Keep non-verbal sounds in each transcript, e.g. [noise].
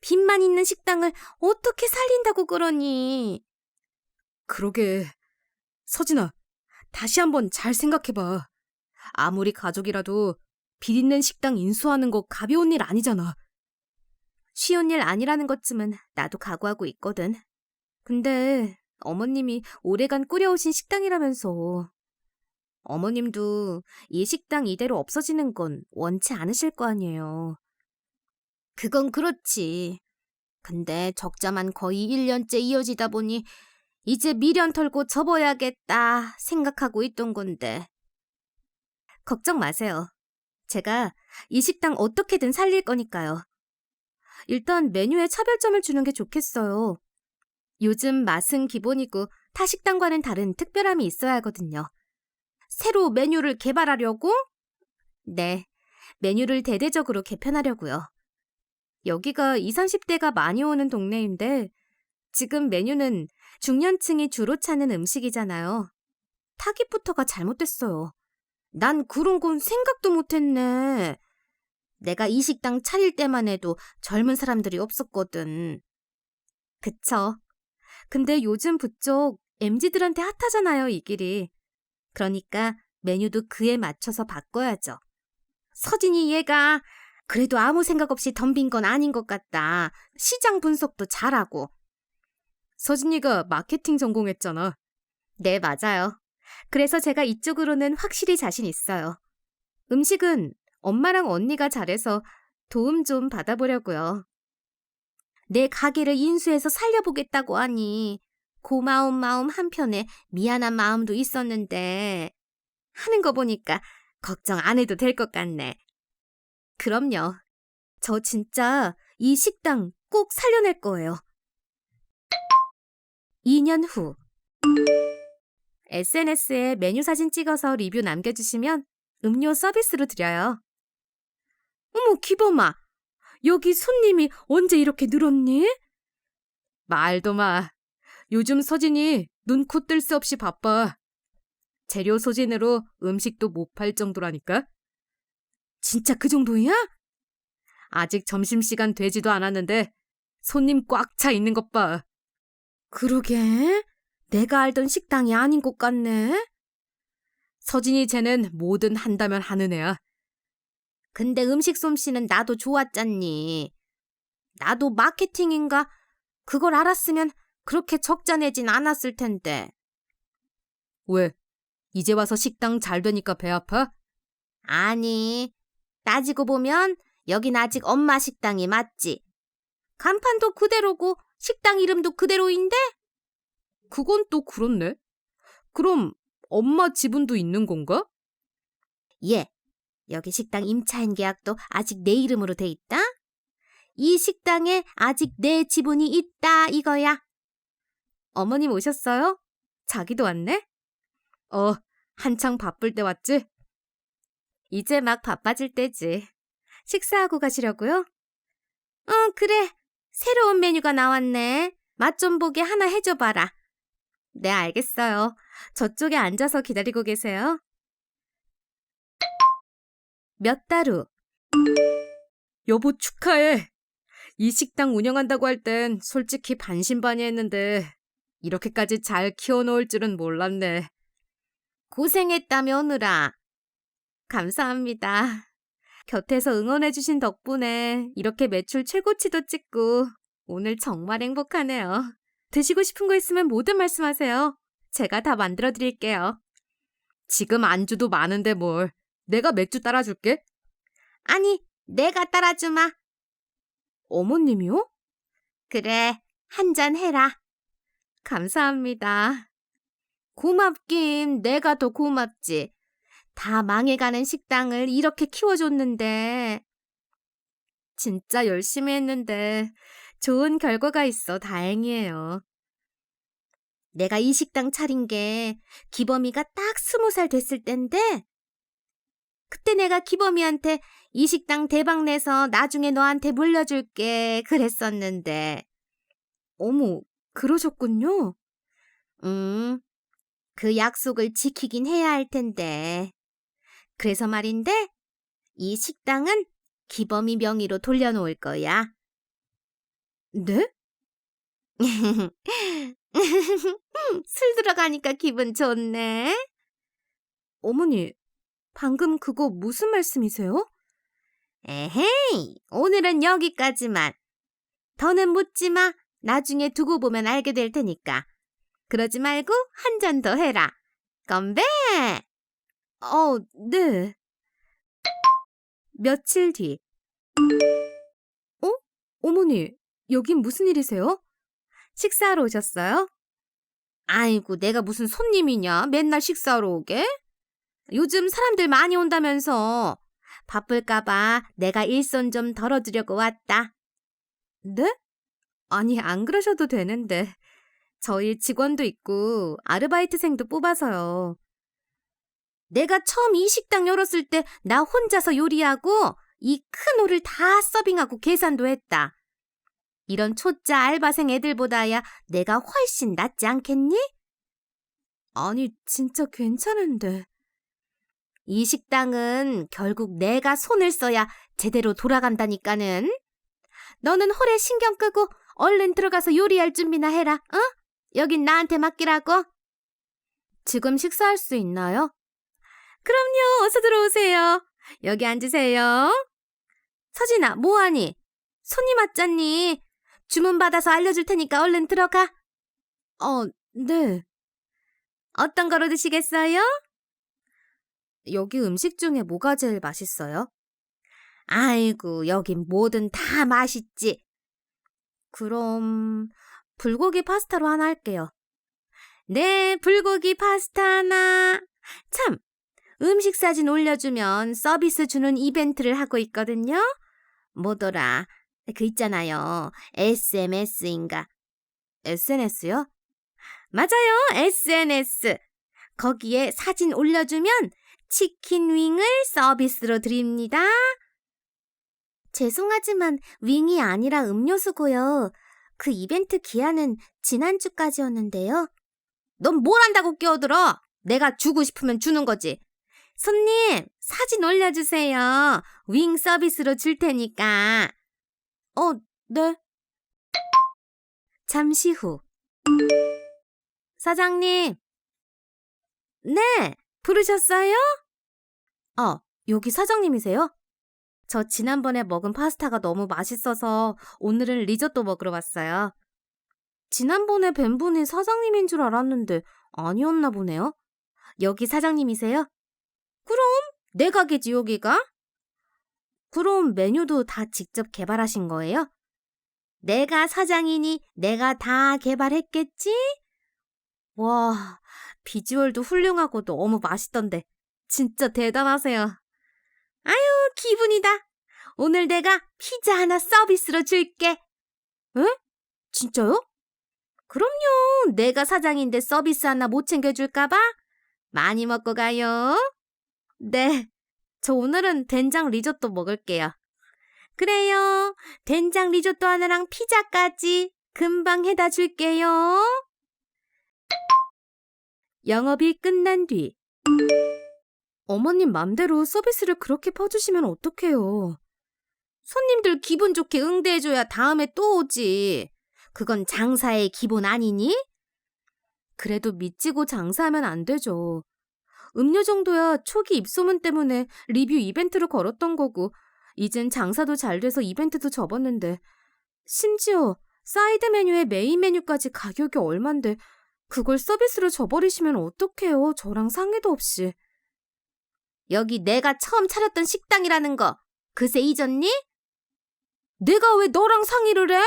빚만 있는 식당을 어떻게 살린다고 그러니? 그러게. 서진아, 다시 한번 잘 생각해봐. 아무리 가족이라도 빚 있는 식당 인수하는 거 가벼운 일 아니잖아. 쉬운 일 아니라는 것쯤은 나도 각오하고 있거든. 근데 어머님이 오래간 꾸려오신 식당이라면서. 어머님도 이 식당 이대로 없어지는 건 원치 않으실 거 아니에요. 그건 그렇지. 근데 적자만 거의 1년째 이어지다 보니 이제 미련 털고 접어야겠다 생각하고 있던 건데. 걱정 마세요. 제가 이 식당 어떻게든 살릴 거니까요. 일단 메뉴에 차별점을 주는 게 좋겠어요. 요즘 맛은 기본이고 타 식당과는 다른 특별함이 있어야 하거든요. 새로 메뉴를 개발하려고? 네, 메뉴를 대대적으로 개편하려고요. 여기가 20, 30대가 많이 오는 동네인데 지금 메뉴는 중년층이 주로 찾는 음식이잖아요. 타깃부터가 잘못됐어요. 난 그런 건 생각도 못했네. 내가 이 식당 차릴 때만 해도 젊은 사람들이 없었거든. 그쵸. 근데 요즘 부쩍 MZ들한테 핫하잖아요, 이 길이. 그러니까 메뉴도 그에 맞춰서 바꿔야죠. 서진이 얘가 그래도 아무 생각 없이 덤빈 건 아닌 것 같다. 시장 분석도 잘하고. 서진이가 마케팅 전공했잖아. 네, 맞아요. 그래서 제가 이쪽으로는 확실히 자신 있어요. 음식은 엄마랑 언니가 잘해서 도움 좀 받아보려고요. 내 가게를 인수해서 살려보겠다고 하니 고마운 마음 한편에 미안한 마음도 있었는데 하는 거 보니까 걱정 안 해도 될 것 같네. 그럼요. 저 진짜 이 식당 꼭 살려낼 거예요. 2년 후 SNS에 메뉴 사진 찍어서 리뷰 남겨주시면 음료 서비스로 드려요. 어머, 기범아. 여기 손님이 언제 이렇게 늘었니? 말도 마. 요즘 서진이 눈, 코 뜰 새 없이 바빠. 재료 소진으로 음식도 못 팔 정도라니까? 진짜 그 정도야? 아직 점심시간 되지도 않았는데 손님 꽉 차 있는 것 봐. 그러게. 내가 알던 식당이 아닌 것 같네. 서진이 쟤는 뭐든 한다면 하는 애야. 근데 음식 솜씨는 나도 좋았잖니. 나도 마케팅인가? 그걸 알았으면 그렇게 적자 내진 않았을 텐데. 왜? 이제 와서 식당 잘 되니까 배 아파? 아니, 따지고 보면 여긴 아직 엄마 식당이 맞지. 간판도 그대로고 식당 이름도 그대로인데? 그건 또 그렇네. 그럼 엄마 지분도 있는 건가? 예. 여기 식당 임차인 계약도 아직 내 이름으로 돼 있다? 이 식당에 아직 내 지분이 있다 이거야. 어머님 오셨어요? 자기도 왔네? 어, 한창 바쁠 때 왔지? 이제 막 바빠질 때지. 식사하고 가시려고요? 어, 그래. 새로운 메뉴가 나왔네. 맛 좀 보게 하나 해줘봐라. 네, 알겠어요. 저쪽에 앉아서 기다리고 계세요. 몇 달 후. 여보 축하해. 이 식당 운영한다고 할 땐 솔직히 반신반의했는데 이렇게까지 잘 키워놓을 줄은 몰랐네. 고생했다, 며느라. 감사합니다. 곁에서 응원해주신 덕분에 이렇게 매출 최고치도 찍고 오늘 정말 행복하네요. 드시고 싶은 거 있으면 뭐든 말씀하세요. 제가 다 만들어 드릴게요. 지금 안주도 많은데 뭘. 내가 맥주 따라줄게. 아니, 내가 따라주마. 어머님이요? 그래, 한 잔 해라. 감사합니다. 고맙긴 내가 더 고맙지. 다 망해가는 식당을 이렇게 키워줬는데. 진짜 열심히 했는데 좋은 결과가 있어 다행이에요. 내가 이 식당 차린 게 기범이가 딱 스무 살 됐을 땐데 그때 내가 기범이한테 이 식당 대박 내서 나중에 너한테 물려줄게 그랬었는데 어머 그러셨군요. 음, 그 약속을 지키긴 해야 할 텐데. 그래서 말인데 이 식당은 기범이 명의로 돌려놓을 거야. 네? [laughs] 술 들어가니까 기분 좋네. 어머니, 방금 그거 무슨 말씀이세요? 에헤이, 오늘은 여기까지만. 더는 묻지 마. 나중에 두고 보면 알게 될 테니까. 그러지 말고 한 잔 더 해라. 건배! 어, 네. 며칠 뒤. 어? 어머니, 여긴 무슨 일이세요? 식사하러 오셨어요? 아이고, 내가 무슨 손님이냐? 맨날 식사하러 오게? 요즘 사람들 많이 온다면서. 바쁠까봐 내가 일손 좀 덜어주려고 왔다. 네? 아니, 안 그러셔도 되는데. 저희 직원도 있고 아르바이트생도 뽑아서요. 내가 처음 이 식당 열었을 때 나 혼자서 요리하고 이큰 홀을 다 서빙하고 계산도 했다. 이런 초짜 알바생 애들보다야 내가 훨씬 낫지 않겠니? 아니, 진짜 괜찮은데. 이 식당은 결국 내가 손을 써야 제대로 돌아간다니까는. 너는 홀에 신경 끄고 얼른 들어가서 요리할 준비나 해라, 어? 여긴 나한테 맡기라고. 지금 식사할 수 있나요? 그럼요, 어서 들어오세요. 여기 앉으세요. 서진아, 뭐하니? 손님 왔잖니? 주문 받아서 알려줄 테니까 얼른 들어가. 어, 네. 어떤 거로 드시겠어요? 여기 음식 중에 뭐가 제일 맛있어요? 아이고, 여긴 뭐든 다 맛있지. 그럼, 불고기 파스타로 하나 할게요. 네, 불고기 파스타 하나. 참, 음식 사진 올려주면 서비스 주는 이벤트를 하고 있거든요. 뭐더라? 그 있잖아요. SMS인가. SNS요? 맞아요, SNS. 거기에 사진 올려주면 치킨 윙을 서비스로 드립니다. 죄송하지만 윙이 아니라 음료수고요. 그 이벤트 기한은 지난주까지였는데요. 넌뭘 한다고 끼어들어? 내가 주고 싶으면 주는 거지. 손님, 사진 올려주세요. 윙 서비스로 줄 테니까. 어, 네. 잠시 후. 사장님. 네, 부르셨어요? 어, 여기 사장님이세요? 저 지난번에 먹은 파스타가 너무 맛있어서 오늘은 리조또 먹으러 왔어요. 지난번에 뵌 분이 사장님인 줄 알았는데 아니었나 보네요. 여기 사장님이세요? 그럼 내 가게지 여기가? 그럼 메뉴도 다 직접 개발하신 거예요? 내가 사장이니 내가 다 개발했겠지? 와, 비주얼도 훌륭하고 너무 맛있던데. 진짜 대단하세요. 아유, 기분이다. 오늘 내가 피자 하나 서비스로 줄게. 에? 진짜요? 그럼요. 내가 사장인데 서비스 하나 못 챙겨줄까봐? 많이 먹고 가요. 네. 저 오늘은 된장 리조또 먹을게요. 그래요. 된장 리조또 하나랑 피자까지 금방 해다 줄게요. 영업이 끝난 뒤. 어머님 맘대로 서비스를 그렇게 퍼주시면 어떡해요. 손님들 기분 좋게 응대해줘야 다음에 또 오지. 그건 장사의 기본 아니니? 그래도 미치고 장사하면 안 되죠. 음료 정도야 초기 입소문 때문에 리뷰 이벤트를 걸었던 거고, 이젠 장사도 잘 돼서 이벤트도 접었는데, 심지어 사이드 메뉴에 메인 메뉴까지 가격이 얼만데, 그걸 서비스로 줘버리시면 어떡해요. 저랑 상의도 없이. 여기 내가 처음 차렸던 식당이라는 거 그새 잊었니? 내가 왜 너랑 상의를 해?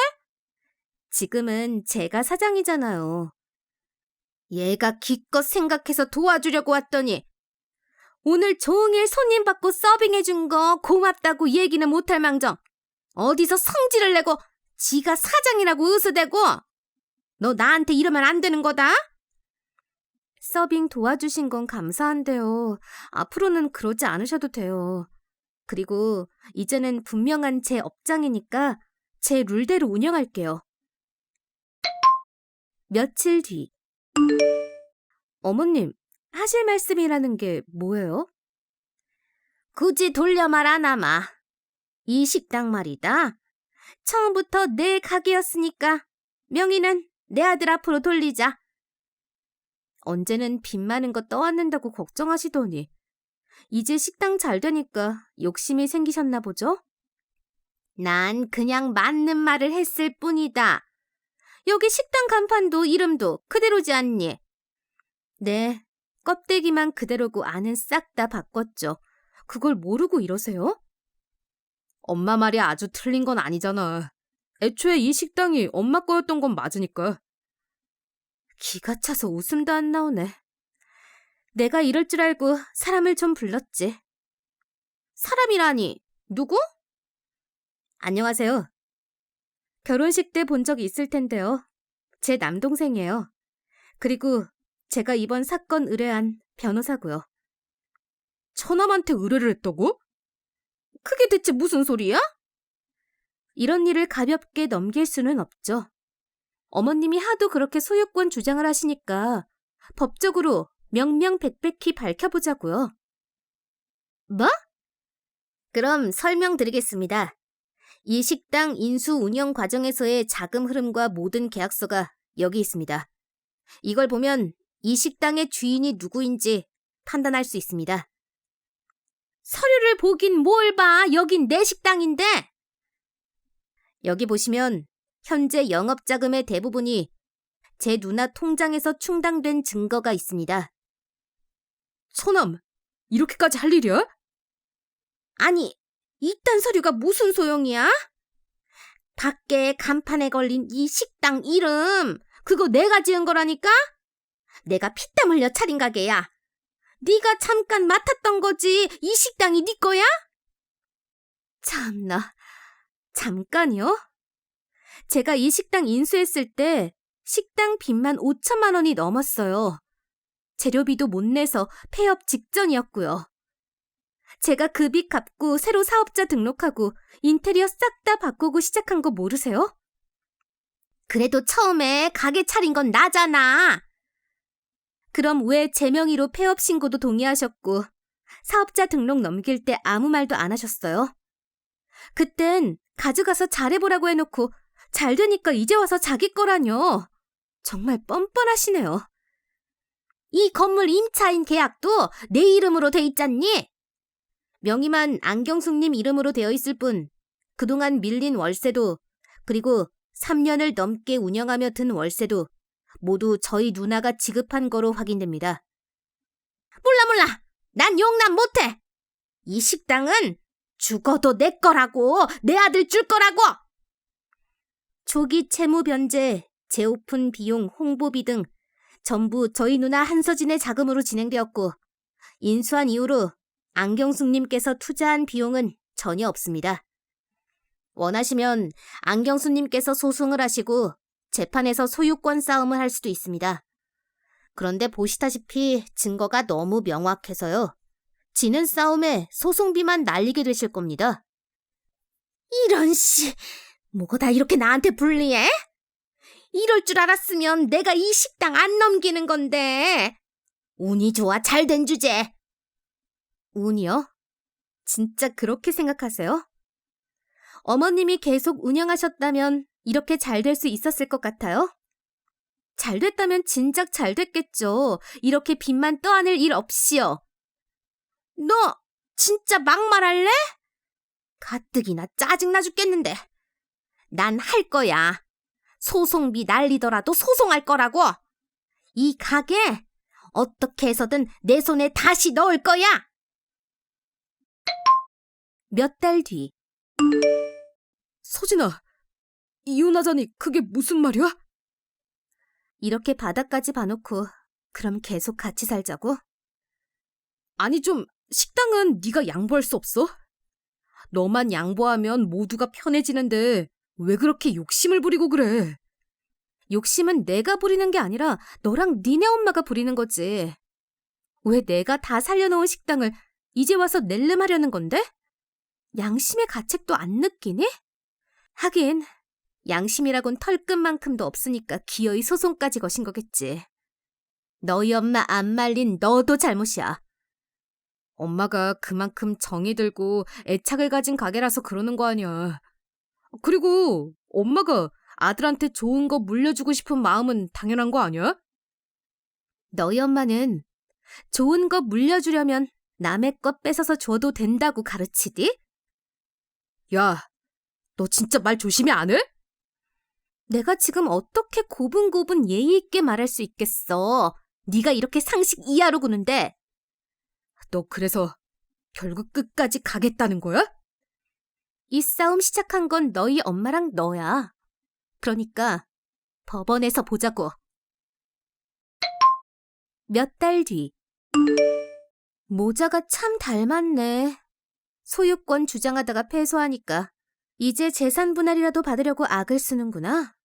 지금은 제가 사장이잖아요. 얘가 기껏 생각해서 도와주려고 왔더니 오늘 종일 손님 받고 서빙해준 거 고맙다고 얘기는 못할 망정 어디서 성질을 내고 지가 사장이라고 으스대고 너 나한테 이러면 안 되는 거다? 서빙 도와주신 건 감사한데요. 앞으로는 그러지 않으셔도 돼요. 그리고 이제는 분명한 제 업장이니까 제 룰대로 운영할게요. 며칠 뒤. 어머님, 하실 말씀이라는 게 뭐예요? 굳이 돌려 말 안 하마. 이 식당 말이다. 처음부터 내 가게였으니까 명의는 내 아들 앞으로 돌리자. 언제는 빚 많은 거 떠안는다고 걱정하시더니 이제 식당 잘 되니까 욕심이 생기셨나 보죠? 난 그냥 맞는 말을 했을 뿐이다. 여기 식당 간판도 이름도 그대로지 않니? 네, 껍데기만 그대로고 안은 싹 다 바꿨죠. 그걸 모르고 이러세요? 엄마 말이 아주 틀린 건 아니잖아. 애초에 이 식당이 엄마 거였던 건 맞으니까. 기가 차서 웃음도 안 나오네. 내가 이럴 줄 알고 사람을 좀 불렀지. 사람이라니, 누구? 안녕하세요. 결혼식 때 본 적 있을 텐데요. 제 남동생이에요. 그리고 제가 이번 사건 의뢰한 변호사고요. 처남한테 의뢰를 했다고? 그게 대체 무슨 소리야? 이런 일을 가볍게 넘길 수는 없죠. 어머님이 하도 그렇게 소유권 주장을 하시니까 법적으로 명명백백히 밝혀보자고요. 뭐? 그럼 설명드리겠습니다. 이 식당 인수 운영 과정에서의 자금 흐름과 모든 계약서가 여기 있습니다. 이걸 보면 이 식당의 주인이 누구인지 판단할 수 있습니다. 서류를 보긴 뭘 봐. 여긴 내 식당인데. 여기 보시면 현재 영업 자금의 대부분이 제 누나 통장에서 충당된 증거가 있습니다. 소남, 이렇게까지 할 일이야? 아니, 이딴 서류가 무슨 소용이야? 밖에 간판에 걸린 이 식당 이름, 그거 내가 지은 거라니까? 내가 피땀 흘려 차린 가게야. 네가 잠깐 맡았던 거지. 이 식당이 네 거야? 참나, 잠깐요? 제가 이 식당 인수했을 때 식당 빚만 5천만 원이 넘었어요. 재료비도 못 내서 폐업 직전이었고요. 제가 그 빚 갚고 새로 사업자 등록하고 인테리어 싹 다 바꾸고 시작한 거 모르세요? 그래도 처음에 가게 차린 건 나잖아. 그럼 왜 제 명의로 폐업 신고도 동의하셨고 사업자 등록 넘길 때 아무 말도 안 하셨어요? 그땐 가져가서 잘해보라고 해놓고 잘 되니까 이제 와서 자기 거라뇨. 정말 뻔뻔하시네요. 이 건물 임차인 계약도 내 이름으로 돼 있잖니? 명의만 안경숙님 이름으로 되어 있을 뿐 그동안 밀린 월세도 그리고 3년을 넘게 운영하며 든 월세도 모두 저희 누나가 지급한 거로 확인됩니다. 몰라 몰라. 난 용납 못해. 이 식당은 죽어도 내 거라고. 내 아들 줄 거라고. 초기 채무 변제, 재오픈 비용, 홍보비 등 전부 저희 누나 한서진의 자금으로 진행되었고 인수한 이후로 안경숙님께서 투자한 비용은 전혀 없습니다. 원하시면 안경수님께서 소송을 하시고 재판에서 소유권 싸움을 할 수도 있습니다. 그런데 보시다시피 증거가 너무 명확해서요. 지는 싸움에 소송비만 날리게 되실 겁니다. 이런 씨, 뭐가 다 이렇게 나한테 불리해? 이럴 줄 알았으면 내가 이 식당 안 넘기는 건데. 운이 좋아 잘 된 주제. 운이요? 진짜 그렇게 생각하세요? 어머님이 계속 운영하셨다면 이렇게 잘 될 수 있었을 것 같아요? 잘 됐다면 진작 잘 됐겠죠. 이렇게 빚만 떠안을 일 없이요. 너 진짜 막말할래? 가뜩이나 짜증나 죽겠는데. 난 할 거야. 소송비 날리더라도 소송할 거라고. 이 가게 어떻게 해서든 내 손에 다시 넣을 거야. 몇 달 뒤. 서진아, 이혼하자니 그게 무슨 말이야? 이렇게 바닥까지 봐놓고 그럼 계속 같이 살자고? 아니 좀 식당은 네가 양보할 수 없어? 너만 양보하면 모두가 편해지는데 왜 그렇게 욕심을 부리고 그래? 욕심은 내가 부리는 게 아니라 너랑 니네 엄마가 부리는 거지. 왜 내가 다 살려놓은 식당을 이제 와서 낼름하려는 건데? 양심의 가책도 안 느끼니? 하긴 양심이라곤 털끝만큼도 없으니까 기어이 소송까지 거신 거겠지. 너희 엄마 안 말린 너도 잘못이야. 엄마가 그만큼 정이 들고 애착을 가진 가게라서 그러는 거 아니야. 그리고 엄마가 아들한테 좋은 거 물려주고 싶은 마음은 당연한 거 아니야? 너희 엄마는 좋은 거 물려주려면 남의 것 뺏어서 줘도 된다고 가르치디? 야, 너 진짜 말 조심히 안 해? 내가 지금 어떻게 고분고분 예의 있게 말할 수 있겠어? 네가 이렇게 상식 이하로 구는데 너 그래서 결국 끝까지 가겠다는 거야? 이 싸움 시작한 건 너희 엄마랑 너야. 그러니까 법원에서 보자고. 몇 달 뒤. 모자가 참 닮았네. 소유권 주장하다가 패소하니까 이제 재산 분할이라도 받으려고 악을 쓰는구나.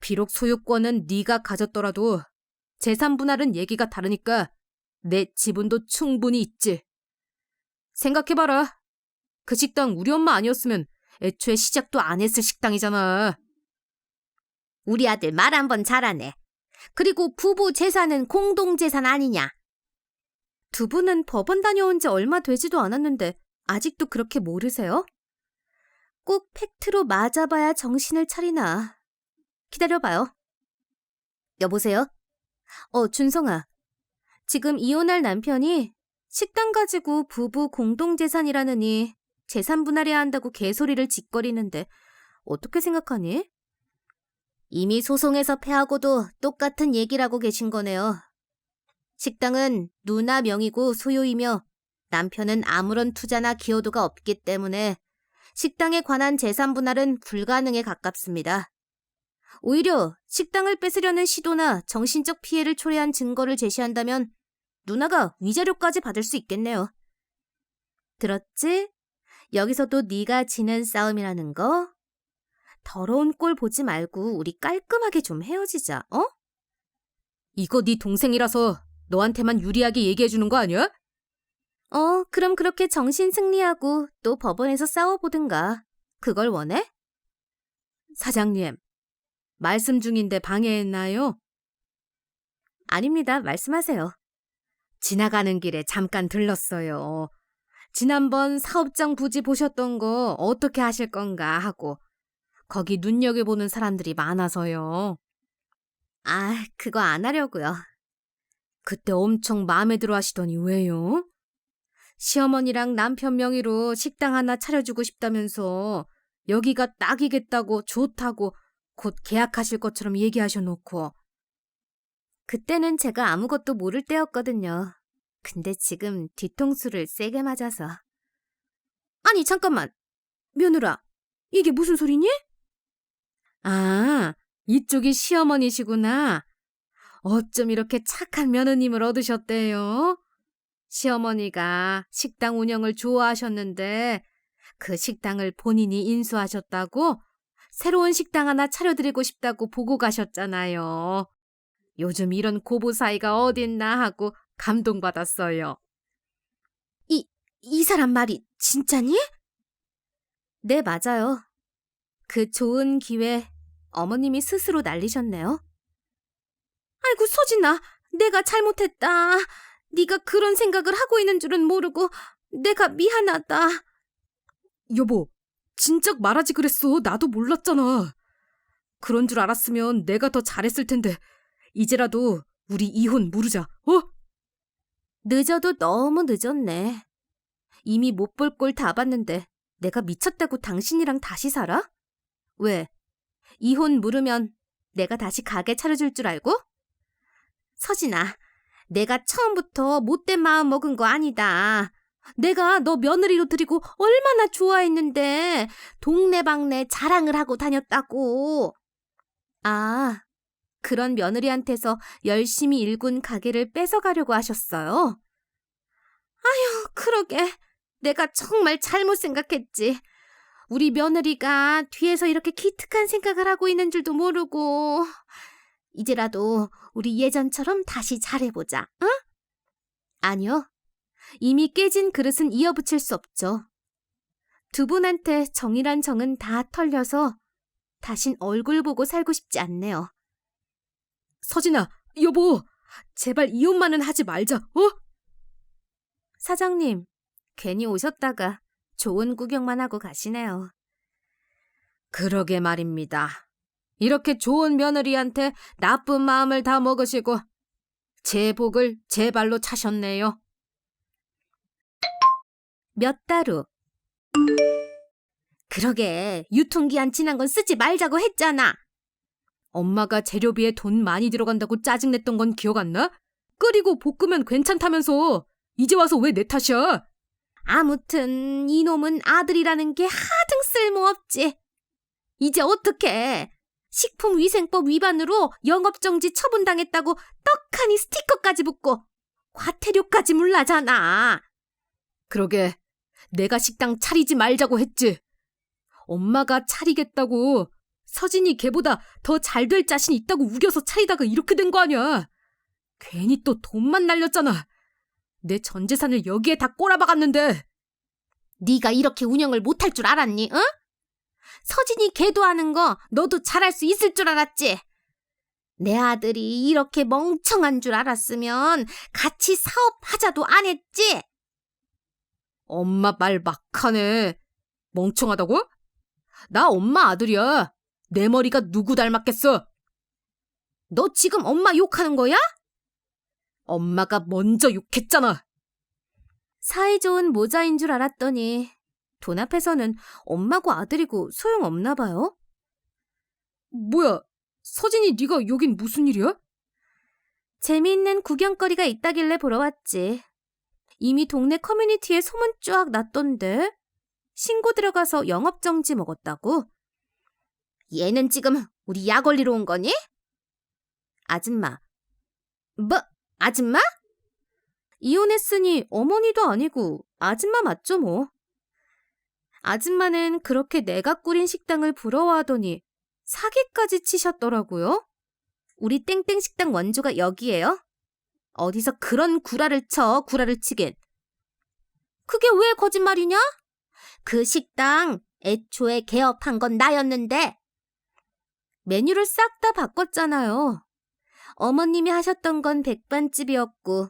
비록 소유권은 네가 가졌더라도 재산 분할은 얘기가 다르니까 내 지분도 충분히 있지. 생각해봐라. 그 식당 우리 엄마 아니었으면 애초에 시작도 안 했을 식당이잖아. 우리 아들 말 한 번 잘하네. 그리고 부부 재산은 공동 재산 아니냐? 두 분은 법원 다녀온 지 얼마 되지도 않았는데 아직도 그렇게 모르세요? 꼭 팩트로 맞아봐야 정신을 차리나. 기다려봐요. 여보세요? 어, 준성아. 지금 이혼할 남편이 식당 가지고 부부 공동재산이라느니 재산 분할해야 한다고 개소리를 짓거리는데 어떻게 생각하니? 이미 소송에서 패하고도 똑같은 얘기라고 계신 거네요. 식당은 누나 명의고 소유이며 남편은 아무런 투자나 기여도가 없기 때문에 식당에 관한 재산 분할은 불가능에 가깝습니다. 오히려 식당을 뺏으려는 시도나 정신적 피해를 초래한 증거를 제시한다면 누나가 위자료까지 받을 수 있겠네요. 들었지? 여기서도 네가 지는 싸움이라는 거? 더러운 꼴 보지 말고 우리 깔끔하게 좀 헤어지자, 어? 이거 네 동생이라서 너한테만 유리하게 얘기해주는 거 아니야? 어, 그럼 그렇게 정신 승리하고 또 법원에서 싸워보든가. 그걸 원해? 사장님, 말씀 중인데 방해했나요? 아닙니다. 말씀하세요. 지나가는 길에 잠깐 들렀어요. 지난번 사업장 부지 보셨던 거 어떻게 하실 건가 하고 거기 눈여겨보는 사람들이 많아서요. 아, 그거 안 하려고요. 그때 엄청 마음에 들어 하시더니 왜요? 시어머니랑 남편 명의로 식당 하나 차려주고 싶다면서 여기가 딱이겠다고 좋다고 곧 계약하실 것처럼 얘기하셔놓고 그때는 제가 아무것도 모를 때였거든요. 근데 지금 뒤통수를 세게 맞아서. 아니 잠깐만 며느라 이게 무슨 소리니? 아 이쪽이 시어머니시구나 어쩜 이렇게 착한 며느님을 얻으셨대요? 시어머니가 식당 운영을 좋아하셨는데 그 식당을 본인이 인수하셨다고 새로운 식당 하나 차려드리고 싶다고 보고 가셨잖아요. 요즘 이런 고부 사이가 어딨나 하고 감동받았어요. 이, 이 사람 말이 진짜니? 네, 맞아요. 그 좋은 기회 어머님이 스스로 날리셨네요. 아이고, 소진아, 내가 잘못했다. 네가 그런 생각을 하고 있는 줄은 모르고 내가 미안하다. 여보, 진작 말하지 그랬어. 나도 몰랐잖아. 그런 줄 알았으면 내가 더 잘했을 텐데. 이제라도 우리 이혼 무르자, 어? 늦어도 너무 늦었네. 이미 못 볼 꼴 다 봤는데 내가 미쳤다고 당신이랑 다시 살아? 왜? 이혼 물으면 내가 다시 가게 차려줄 줄 알고? 서진아, 내가 처음부터 못된 마음 먹은 거 아니다. 내가 너 며느리로 드리고 얼마나 좋아했는데 동네방네 자랑을 하고 다녔다고. 아, 그런 며느리한테서 열심히 일군 가게를 뺏어가려고 하셨어요? 아휴, 그러게. 내가 정말 잘못 생각했지. 우리 며느리가 뒤에서 이렇게 기특한 생각을 하고 있는 줄도 모르고. 이제라도 우리 예전처럼 다시 잘해보자, 응? 아니요. 이미 깨진 그릇은 이어붙일 수 없죠. 두 분한테 정이란 정은 다 털려서 다신 얼굴 보고 살고 싶지 않네요. 서진아, 여보, 제발 이혼만은 하지 말자, 어? 사장님, 괜히 오셨다가 좋은 구경만 하고 가시네요. 그러게 말입니다. 이렇게 좋은 며느리한테 나쁜 마음을 다 먹으시고 제 복을 제 발로 차셨네요. 몇 달 후. 그러게, 유통기한 지난 건 쓰지 말자고 했잖아. 엄마가 재료비에 돈 많이 들어간다고 짜증냈던 건 기억 안 나? 끓이고 볶으면 괜찮다면서 이제 와서 왜 내 탓이야? 아무튼 이놈은 아들이라는 게 하등 쓸모없지. 이제 어떡해. 식품위생법 위반으로 영업정지 처분당했다고 떡하니 스티커까지 붙고 과태료까지 물라잖아. 그러게 내가 식당 차리지 말자고 했지. 엄마가 차리겠다고 서진이 걔보다 더 잘 될 자신 있다고 우겨서 차리다가 이렇게 된 거 아니야. 괜히 또 돈만 날렸잖아. 내 전 재산을 여기에 다 꼬라박았는데. 네가 이렇게 운영을 못할 줄 알았니? 응? 서진이 걔도 하는 거 너도 잘할 수 있을 줄 알았지? 내 아들이 이렇게 멍청한 줄 알았으면 같이 사업하자도 안 했지? 엄마 말 막하네. 멍청하다고? 나 엄마 아들이야. 내 머리가 누구 닮았겠어? 너 지금 엄마 욕하는 거야? 엄마가 먼저 욕했잖아. 사이 좋은 모자인 줄 알았더니 돈 앞에서는 엄마고 아들이고 소용없나 봐요. 뭐야, 서진이 네가 여긴 무슨 일이야? 재미있는 구경거리가 있다길래 보러 왔지. 이미 동네 커뮤니티에 소문 쫙 났던데. 신고 들어가서 영업정지 먹었다고? 얘는 지금 우리 약 올리러 온 거니? 아줌마. 뭐, 아줌마? 이혼했으니 어머니도 아니고 아줌마 맞죠 뭐. 아줌마는 그렇게 내가 꾸린 식당을 부러워하더니 사기까지 치셨더라고요. 우리 땡땡 식당 원조가 여기예요? 어디서 그런 구라를 쳐, 구라를 치긴. 그게 왜 거짓말이냐? 그 식당 애초에 개업한 건 나였는데. 메뉴를 싹 다 바꿨잖아요. 어머님이 하셨던 건 백반집이었고,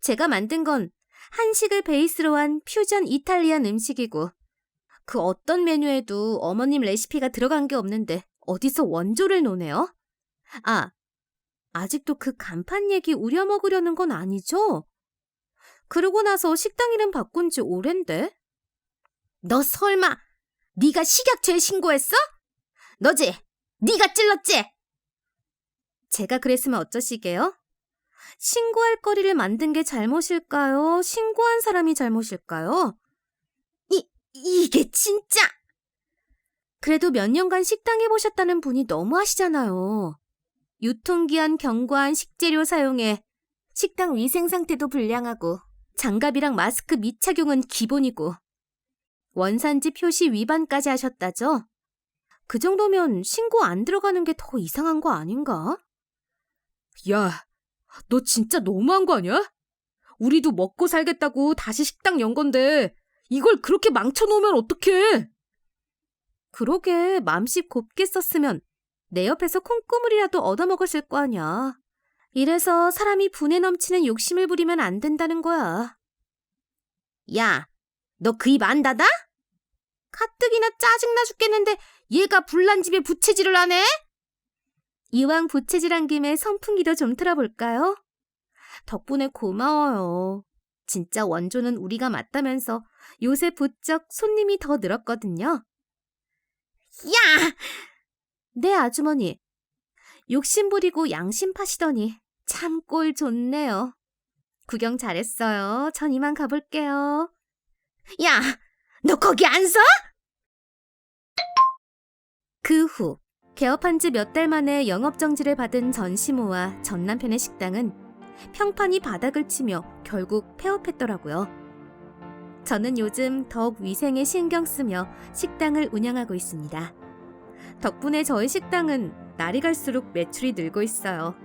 제가 만든 건 한식을 베이스로 한 퓨전 이탈리안 음식이고, 그 어떤 메뉴에도 어머님 레시피가 들어간 게 없는데 어디서 원조를 노네요? 아, 아직도 그 간판 얘기 우려먹으려는 건 아니죠? 그러고 나서 식당 이름 바꾼 지 오랜데? 너 설마 네가 식약처에 신고했어? 너지? 네가 찔렀지? 제가 그랬으면 어쩌시게요? 신고할 거리를 만든 게 잘못일까요? 신고한 사람이 잘못일까요? 이, 이게 진짜! 그래도 몇 년간 식당 해보셨다는 분이 너무 하시잖아요. 유통기한 경과한 식재료 사용에 식당 위생 상태도 불량하고 장갑이랑 마스크 미착용은 기본이고 원산지 표시 위반까지 하셨다죠? 그 정도면 신고 안 들어가는 게 더 이상한 거 아닌가? 야, 너 진짜 너무한 거 아니야? 우리도 먹고 살겠다고 다시 식당 연 건데 이걸 그렇게 망쳐놓으면 어떡해? 그러게 맘씨 곱게 썼으면 내 옆에서 콩고물이라도 얻어먹었을 거 아냐. 이래서 사람이 분에 넘치는 욕심을 부리면 안 된다는 거야. 야, 너 그 입 안 닫아? 가뜩이나 짜증나 죽겠는데 얘가 불난 집에 부채질을 하네? 이왕 부채질한 김에 선풍기도 좀 틀어볼까요? 덕분에 고마워요. 진짜 원조는 우리가 맞다면서 요새 부쩍 손님이 더 늘었거든요. 야! 네, 아주머니. 욕심 부리고 양심 파시더니 참 꼴 좋네요. 구경 잘했어요. 전 이만 가볼게요. 야! 너 거기 안 서? 그 후, 개업한 지 몇 달 만에 영업정지를 받은 전 시모와 전 남편의 식당은 평판이 바닥을 치며 결국 폐업했더라고요. 저는 요즘 더욱 위생에 신경 쓰며 식당을 운영하고 있습니다. 덕분에 저희 식당은 날이 갈수록 매출이 늘고 있어요.